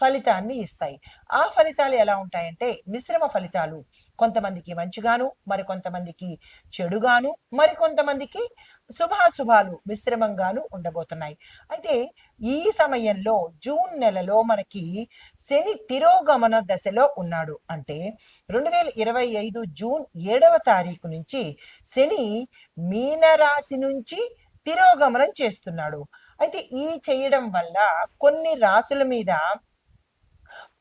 ఫలితాన్ని ఇస్తాయి. ఆ ఫలితాలు ఎలా ఉంటాయంటే మిశ్రమ ఫలితాలు. కొంతమందికి మంచిగాను మరికొంతమందికి చెడుగాను మరికొంతమందికి శుభాశుభాలు మిశ్రమంగాను ఉండబోతున్నాయి. అయితే ఈ సమయంలో జూన్ నెలలో మనకి శని తిరోగమన దశలో ఉన్నాడు. అంటే రెండు వేల ఇరవై ఐదు జూన్ ఏడవ తారీఖు నుంచి శని మీనరాశి నుంచి తిరోగమనం చేస్తున్నాడు. అయితే ఈ చేయడం వల్ల కొన్ని రాసుల మీద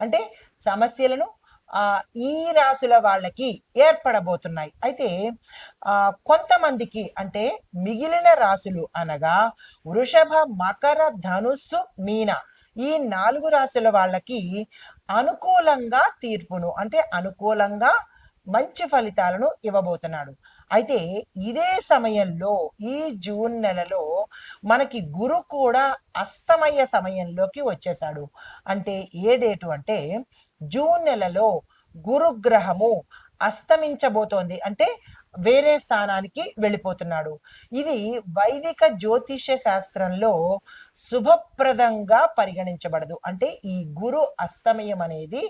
అంటే సమస్యలను ఈ రాశుల వాళ్ళకి ఏర్పడబోతున్నాయి. అయితే కొంతమందికి అంటే మిగిలిన రాశులు అనగా వృషభ మకర ధనుస్సు మీన ఈ నాలుగు రాశుల వాళ్ళకి అనుకూలంగా తీర్పును అంటే అనుకూలంగా మంచి ఫలితాలను ఇవ్వబోతున్నాడు. అయితే ఇదే సమయంలో ఈ జూన్ నెలలో మనకి గురు కూడా అస్తమయ్య సమయంలోకి వచ్చేసాడు అంటే ఏ డేటు అంటే జూన్ నెలలో గురుగ్రహము అస్తమించబోతోంది. అంటే వేరే స్థానానికి వెళ్ళిపోతున్నాడు. ఇది వైదిక జ్యోతిష్య శాస్త్రంలో శుభప్రదంగా పరిగణించబడదు. అంటే ఈ గురు అస్తమయం అనేది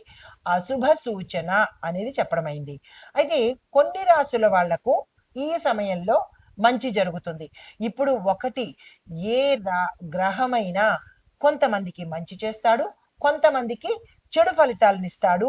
అశుభ సూచన అనేది చెప్పడమైంది. అయితే కొన్ని రాసుల వాళ్ళకు ఈ సమయంలో మంచి జరుగుతుంది. ఇప్పుడు ఒకటి ఏ రా గ్రహమైనా కొంతమందికి మంచి చేస్తాడు కొంతమందికి చెడు ఫలితాలను ఇస్తాడు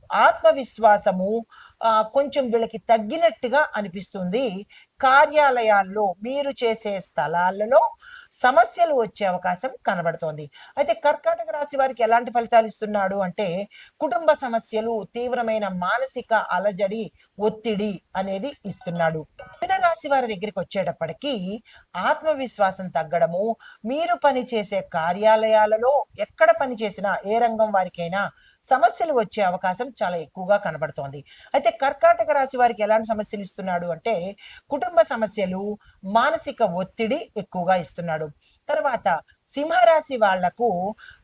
ఆత్మవిశ్వాసము కొంచెం వీళ్ళకి తగ్గినట్టుగా అనిపిస్తుంది. కార్యాలయాల్లో మీరు చేసే స్థలాలలో సమస్యలు వచ్చే అవకాశం కనబడుతోంది. అయితే కర్కాటక రాశి వారికి ఎలాంటి ఫలితాలు ఇస్తున్నాడు అంటే కుటుంబ సమస్యలు తీవ్రమైన మానసిక అలజడి ఒత్తిడి అనేది ఇస్తున్నాడు. రాశి వారి దగ్గరికి వచ్చేటప్పటికి ఆత్మవిశ్వాసం తగ్గడము మీరు పనిచేసే కార్యాలయాలలో ఎక్కడ పని చేసినా ఏ రంగం వారికైనా సమస్యలు వచ్చే అవకాశం చాలా ఎక్కువగా కనబడుతోంది. అయితే కర్కాటక రాశి వారికి ఎలాంటి సమస్యలు ఇస్తున్నాడు అంటే కుటుంబ సమస్యలు మానసిక ఒత్తిడి ఎక్కువగా ఇస్తున్నాడు. తర్వాత సింహరాశి వాళ్ళకు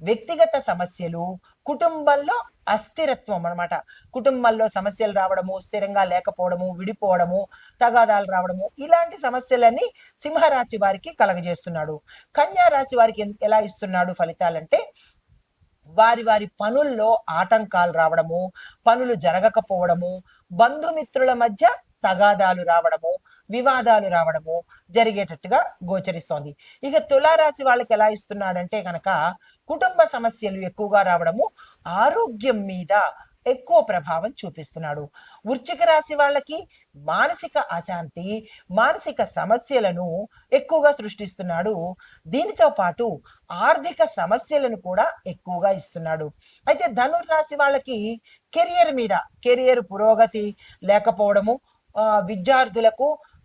వ్యక్తిగత సమస్యలు కుటుంబంలో అస్థిరత్వం అన్నమాట. కుటుంబంలో సమస్యలు రావడము స్థిరంగా లేకపోవడము విడిపోవడము తగాదాలు రావడము ఇలాంటి సమస్యలన్నీ సింహరాశి వారికి కలగజేస్తున్నాడు. కన్యా రాశి వారికి ఎలా ఇస్తున్నాడు ఫలితాలంటే వారి వారి పనుల్లో ఆటంకాలు రావడము పనులు జరగకపోవడము బంధుమిత్రుల మధ్య తగాదాలు రావడము వివాదాలు రావడము జరిగేటట్టుగా గోచరిస్తోంది. ఇక తులారాశి వాళ్ళకి ఎలా ఇస్తున్నాడంటే కనుక కుటుంబ సమస్యలు ఎక్కువగా రావడము ఆరోగ్యం మీద ఎక్కువ ప్రభావం చూపిస్తున్నాడు. వృశ్చిక రాశి వాళ్ళకి మానసిక అశాంతి మానసిక సమస్యలను ఎక్కువగా సృష్టిస్తున్నాడు. దీనితో పాటు ఆర్థిక సమస్యలను కూడా ఎక్కువగా ఇస్తున్నాడు. అయితే ధనుర్రాశి వాళ్ళకి కెరియర్ మీద కెరియర్ పురోగతి లేకపోవడము విద్యార్థులకు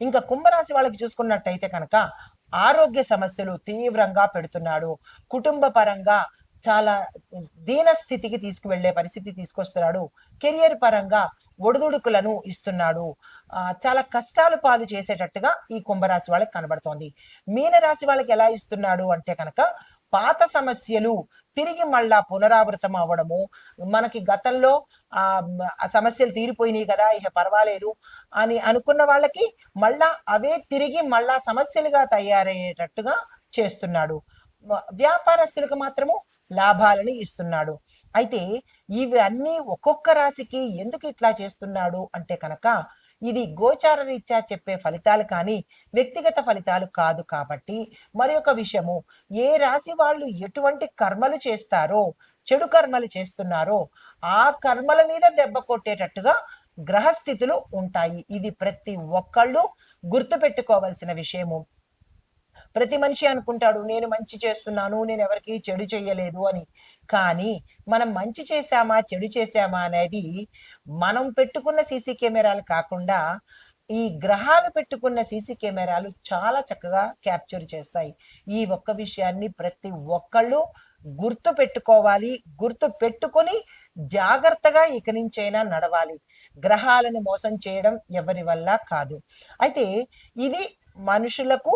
ఇంకా కుంభరాశి వాళ్ళకి చూసుకున్నట్టయితే కనుక ఆరోగ్య సమస్యలు తీవ్రంగా పెడుతున్నాడు. కుటుంబ పరంగా చాలా దీన స్థితికి తీసుకువెళ్ళే పరిస్థితి తీసుకొస్తున్నాడు. కెరియర్ పరంగా ఒడిదుడుకులను ఇస్తున్నాడు. ఆ, చాలా కష్టాలు పాలు చేసేటట్టుగా ఈ కుంభరాశి వాళ్ళకి కనబడుతోంది. మీనరాశి వాళ్ళకి ఎలా ఇస్తున్నాడు అంటే కనుక పాత సమస్యలు తిరిగి మళ్ళా పునరావృతం అవ్వడము. మనకి గతంలో ఆ సమస్యలు తీరిపోయినాయి కదా ఇక పర్వాలేదు అని అనుకున్న వాళ్ళకి మళ్ళా అవే తిరిగి మళ్ళా సమస్యలుగా తయారయ్యేటట్టుగా చేస్తున్నాడు. వ్యాపారస్తులకు మాత్రము లాభాలను ఇస్తున్నాడు. అయితే ఇవన్నీ ఒక్కొక్క రాశికి ఎందుకు ఇట్లా చేస్తున్నాడు అంటే కనుక ఇది గోచార రీత్యా చెప్పే ఫలితాలు కానీ వ్యక్తిగత ఫలితాలు కాదు కాబట్టి మరి ఒక విషయము ఏ రాశి వాళ్ళు ఎటువంటి కర్మలు చేస్తారో చెడు కర్మలు చేస్తున్నారో ఆ కర్మల మీద దెబ్బ కొట్టేటట్టుగా గ్రహస్థితులు ఉంటాయి. ఇది ప్రతి ఒక్కళ్ళు గుర్తుపెట్టుకోవాల్సిన విషయము. ప్రతి మనిషి అనుకుంటాడు నేను మంచి చేస్తున్నాను నేను ఎవరికి చెడు చేయలేదు అని. కానీ మనం మంచి చేశామా చెడు చేశామా అనేది మనం పెట్టుకున్న సీసీ కెమెరాలు కాకుండా ఈ గ్రహాలు పెట్టుకున్న సీసీ కెమెరాలు చాలా చక్కగా క్యాప్చర్ చేస్తాయి. ఈ ఒక్క విషయాన్ని ప్రతి ఒక్కళ్ళు గుర్తు పెట్టుకోవాలి గుర్తు పెట్టుకొని జాగ్రత్తగా ఇక నుంచైనా నడవాలి. గ్రహాలను మోసం చేయడం ఎవరి వల్ల కాదు. అయితే ఇది మనుషులకు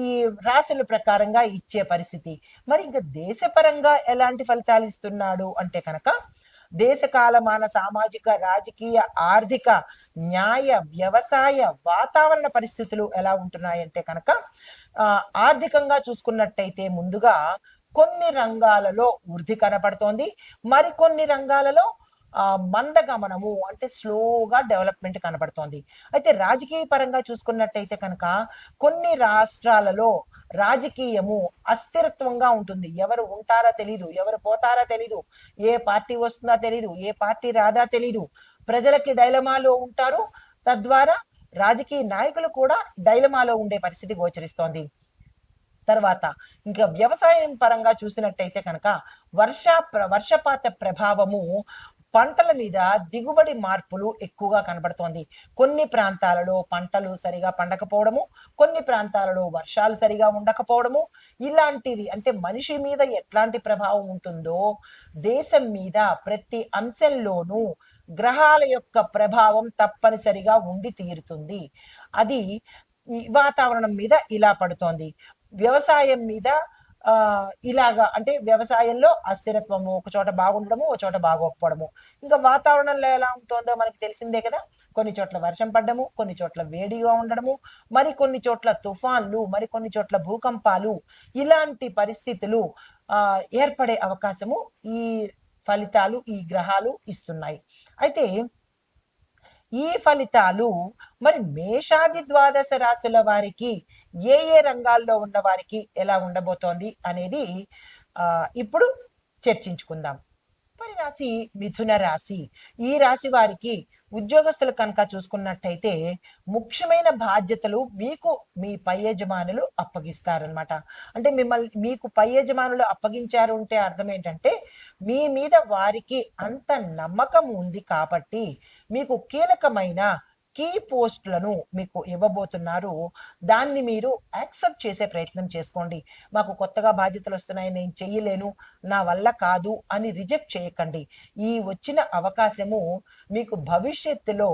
ఈ రాశుల ప్రకారంగా ఇచ్చే పరిస్థితి. మరి ఇంకా దేశపరంగా ఎలాంటి ఫలితాలు ఇస్తున్నాడు అంటే కనుక దేశ కాలమాన సామాజిక రాజకీయ ఆర్థిక న్యాయ వ్యవసాయ వాతావరణ పరిస్థితులు ఎలా ఉంటున్నాయంటే కనుక ఆర్థికంగా చూసుకున్నట్టయితే ముందుగా కొన్ని రంగాలలో వృద్ధి కనపడుతోంది. మరికొన్ని రంగాలలో మందగమనము అంటే స్లోగా డెవలప్మెంట్ కనబడుతోంది. అయితే రాజకీయ పరంగా చూసుకున్నట్టయితే కనుక కొన్ని రాష్ట్రాలలో రాజకీయము అస్థిరత్వంగా ఉంటుంది. ఎవరు ఉంటారా తెలీదు ఎవరు పోతారా తెలీదు ఏ పార్టీ వస్తుందా తెలీదు ఏ పార్టీ రాదా తెలీదు. ప్రజలకి డైలమాలో ఉంటారు. తద్వారా రాజకీయ నాయకులు కూడా డైలమాలో ఉండే పరిస్థితి గోచరిస్తోంది. తర్వాత ఇంకా వ్యవసాయం పరంగా చూసినట్టయితే కనుక వర్ష వర్షపాత ప్రభావము పంటల మీద దిగుబడి మార్పులు ఎక్కువగా కనబడుతోంది. కొన్ని ప్రాంతాలలో పంటలు సరిగా పండకపోవడము కొన్ని ప్రాంతాలలో వర్షాలు సరిగా ఉండకపోవడము. ఇలాంటిది అంటే మనిషి మీద ఎట్లాంటి ప్రభావం ఉంటుందో దేశం మీద ప్రతి అంశంలోనూ గ్రహాల యొక్క ప్రభావం తప్పనిసరిగా ఉండి తీరుతుంది. అది వాతావరణం మీద ఇలా పడుతోంది. వ్యవసాయం మీద ఇలాగా అంటే వ్యవసాయంలో అస్థిరత్వము ఒక చోట బాగుండడము ఒక చోట బాగోకపోవడము. ఇంకా వాతావరణంలో ఎలా ఉంటుందో మనకి తెలిసిందే కదా. కొన్ని చోట్ల వర్షం పడ్డము కొన్ని చోట్ల వేడిగా ఉండడము మరి కొన్ని చోట్ల తుఫాన్లు మరి కొన్ని చోట్ల భూకంపాలు ఇలాంటి పరిస్థితులు ఆ ఏర్పడే అవకాశము ఈ ఫలితాలు ఈ గ్రహాలు ఇస్తున్నాయి. అయితే ఈ ఫలితాలు మరి మేషాది ద్వాదశ రాశుల వారికి ఏ ఏ రంగాల్లో ఉన్న వారికి ఎలా ఉండబోతోంది అనేది ఇప్పుడు చర్చించుకుందాం. తదుపరి రాశి మిథున రాశి. ఈ రాశి వారికి ఉద్యోగస్తులు కనుక చూసుకున్నట్టయితే ముఖ్యమైన బాధ్యతలు మీకు మీ పై యజమానులు అప్పగిస్తారనమాట అంటే మిమ్మల్ని మీకు పై యజమానులు అప్పగించారు అంటే అర్థం ఏంటంటే మీ మీద వారికి అంత నమ్మకం ఉంది కాబట్టి మీకు కీలకమైన కీ పోస్ట్లను మీకు ఇవ్వబోతున్నారు. దాన్ని మీరు యాక్సెప్ట్ చేసే ప్రయత్నం చేసుకోండి. మాకు కొత్తగా బాధ్యతలు వస్తున్నాయి నేను చెయ్యలేను నా వల్ల కాదు అని రిజెక్ట్ చేయకండి. ఈ వచ్చిన అవకాశము మీకు భవిష్యత్తులో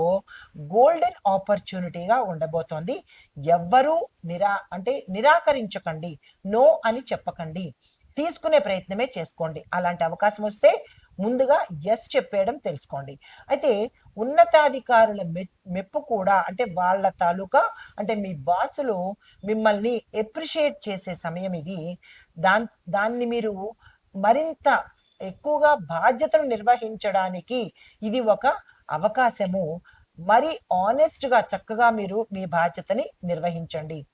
గోల్డెన్ ఆపర్చునిటీగా ఉండబోతోంది. ఎవ్వరూ నిరా అంటే నిరాకరించకండి. నో అని చెప్పకండి. తీసుకునే ప్రయత్నమే చేసుకోండి. అలాంటి అవకాశం వస్తే ముందుగా ఎస్ చెప్పేయడం తెలుసుకోండి. అయితే ఉన్నతాధికారుల మెప్పు కూడా అంటే వాళ్ళ తాలూకా అంటే మీ బాసులు మిమ్మల్ని ఎప్రిషియేట్ చేసే సమయం ఇది. దాన్ దాన్ని మీరు మరింత ఎక్కువగా బాధ్యతను నిర్వహించడానికి ఇది ఒక అవకాశము. మరి ఆనెస్ట్గా చక్కగా మీరు మీ బాధ్యతని నిర్వహించండి.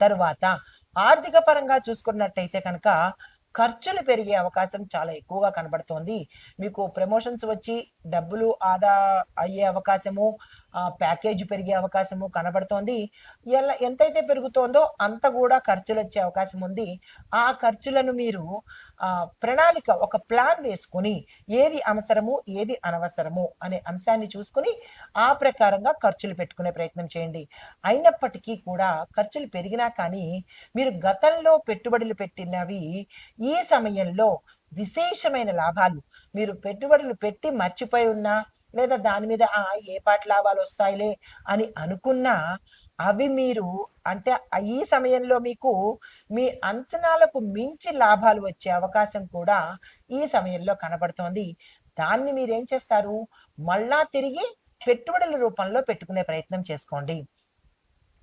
తరువాత ఆర్థిక పరంగా చూసుకున్నట్టయితే కనుక ఖర్చులు పెరిగే అవకాశం చాలా ఎక్కువగా కనబడుతోంది. మీకు ప్రమోషన్స్ వచ్చి డబ్బులు ఆదా అయ్యే అవకాశము ప్యాకేజ్ పెరిగే అవకాశము కనబడుతోంది. ఎలా ఎంతైతే పెరుగుతోందో అంత కూడా ఖర్చులు వచ్చే అవకాశం ఉంది. ఆ ఖర్చులను మీరు ప్రణాళిక ఒక ప్లాన్ వేసుకుని ఏది అవసరము ఏది అనవసరము అనే అంశాన్ని చూసుకుని ఆ ప్రకారంగా ఖర్చులు పెట్టుకునే ప్రయత్నం చేయండి. అయినప్పటికీ కూడా ఖర్చులు పెరిగినా కానీ మీరు గతంలో పెట్టుబడులు పెట్టినవి ఈ సమయంలో విశేషమైన లాభాలు. మీరు పెట్టుబడులు పెట్టి మర్చిపోయి ఉన్నా లేదా దాని మీద ఏ పాటి లాభాలు వస్తాయిలే అని అనుకున్నా అవి మీరు అంటే ఈ సమయంలో మీకు మీ అంచనాలకు మించి లాభాలు వచ్చే అవకాశం కూడా ఈ సమయంలో కనబడుతోంది. దాన్ని మీరేం చేస్తారు? మళ్ళా తిరిగి పెట్టుబడుల రూపంలో పెట్టుకునే ప్రయత్నం చేసుకోండి.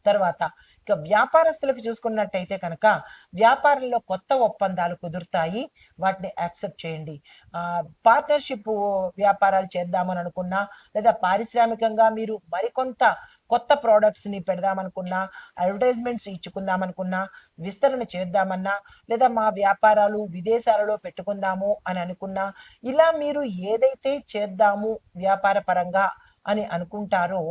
తర్వాత ఇక వ్యాపారస్తులకు చూసుకున్నట్టయితే కనుక వ్యాపారంలో కొత్త ఒప్పందాలు కుదురుతాయి. వాటిని యాక్సెప్ట్ చేయండి. పార్ట్నర్షిప్ వ్యాపారాలు చేద్దామని అనుకున్నా లేదా పారిశ్రామికంగా మీరు మరికొంత కొత్త ప్రోడక్ట్స్ని పెడదామనుకున్నా అడ్వర్టైజ్మెంట్స్ ఇచ్చుకుందామనుకున్నా విస్తరణ చేద్దామన్నా లేదా మా వ్యాపారాలు విదేశాలలో పెట్టుకుందాము అని అనుకున్నా ఇలా మీరు ఏదైతే చేద్దాము వ్యాపార పరంగా అని అనుకుంటారో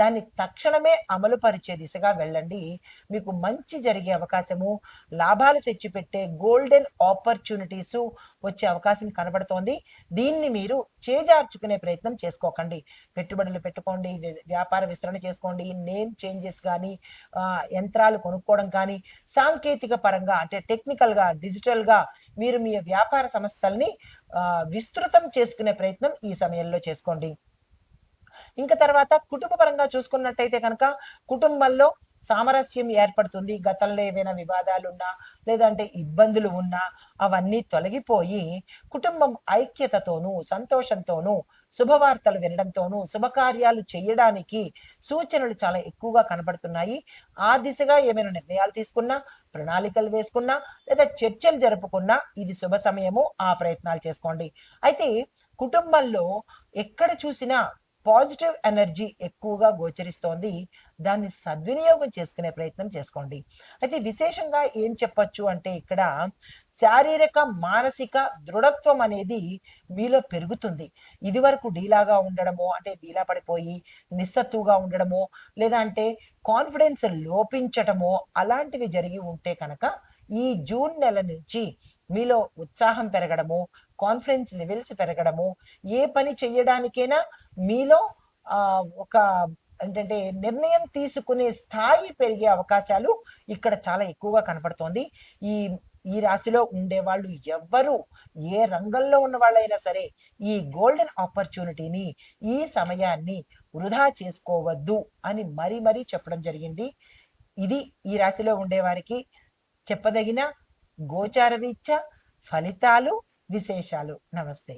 దాన్ని తక్షణమే అమలు పరిచే దిశగా వెళ్ళండి. మీకు మంచి జరిగే అవకాశము లాభాలు తెచ్చిపెట్టే గోల్డెన్ ఆపర్చునిటీస్ వచ్చే అవకాశం కనబడుతోంది. దీన్ని మీరు చేజార్చుకునే ప్రయత్నం చేసుకోకండి. పెట్టుబడులు పెట్టుకోండి వ్యాపార విస్తరణ చేసుకోండి నేమ్ చేంజెస్ కానీ యంత్రాలు కొనుక్కోవడం కానీ సాంకేతిక పరంగా అంటే టెక్నికల్గా డిజిటల్గా మీరు మీ వ్యాపార సంస్థల్ని విస్తృతం చేసుకునే ప్రయత్నం ఈ సమయంలో చేసుకోండి. ఇంకా తర్వాత కుటుంబ పరంగా చూసుకున్నట్టయితే కనుక కుటుంబంలో సామరస్యం ఏర్పడుతుంది. గతంలో ఏవైనా వివాదాలు ఉన్నా లేదంటే ఇబ్బందులు ఉన్నా అవన్నీ తొలగిపోయి కుటుంబం ఐక్యతతోనూ సంతోషంతోనూ శుభవార్తలు వినడంతోనూ శుభకార్యాలు చేయడానికి సూచనలు చాలా ఎక్కువగా కనబడుతున్నాయి. ఆ దిశగా ఏమైనా నిర్ణయాలు తీసుకున్నా ప్రణాళికలు వేసుకున్నా లేదా చర్చలు జరుపుకున్నా ఇది శుభ సమయము. ఆ ప్రయత్నాలు చేసుకోండి. అయితే కుటుంబంలో ఎక్కడ చూసినా పాజిటివ్ ఎనర్జీ ఎక్కువగా గోచరిస్తోంది. దాన్ని సద్వినియోగం చేసుకునే ప్రయత్నం చేసుకోండి. అయితే విశేషంగా ఏం చెప్పచ్చు అంటే ఇక్కడ శారీరక మానసిక దృఢత్వం అనేది మీలో పెరుగుతుంది. ఇది వరకు డీలాగా ఉండడమో అంటే డీలా పడిపోయి నిస్సత్తుగా ఉండడమో లేదా అంటే కాన్ఫిడెన్స్ లోపించటమో అలాంటివి జరిగి ఉంటే కనుక ఈ జూన్ నెల నుంచి మీలో ఉత్సాహం పెరగడము కాన్ఫిడెన్స్ లెవెల్స్ పెరగడము ఏ పని చేయడానికైనా మీలో ఒక ఏంటంటే నిర్ణయం తీసుకునే స్థాయి పెరిగే అవకాశాలు ఇక్కడ చాలా ఎక్కువగా కనపడుతోంది. ఈ ఈ రాశిలో ఉండే వాళ్ళు ఎవ్వరు ఏ రంగంలో ఉన్న వాళ్ళైనా సరే ఈ గోల్డెన్ ఆపర్చునిటీని ఈ సమయాన్ని వృధా చేసుకోవద్దు అని మరీ మరీ చెప్పడం జరిగింది. ఇది ఈ రాశిలో ఉండేవారికి చెప్పదగిన గోచార రీత్యా ఫలితాలు విశేషాలు. నమస్తే.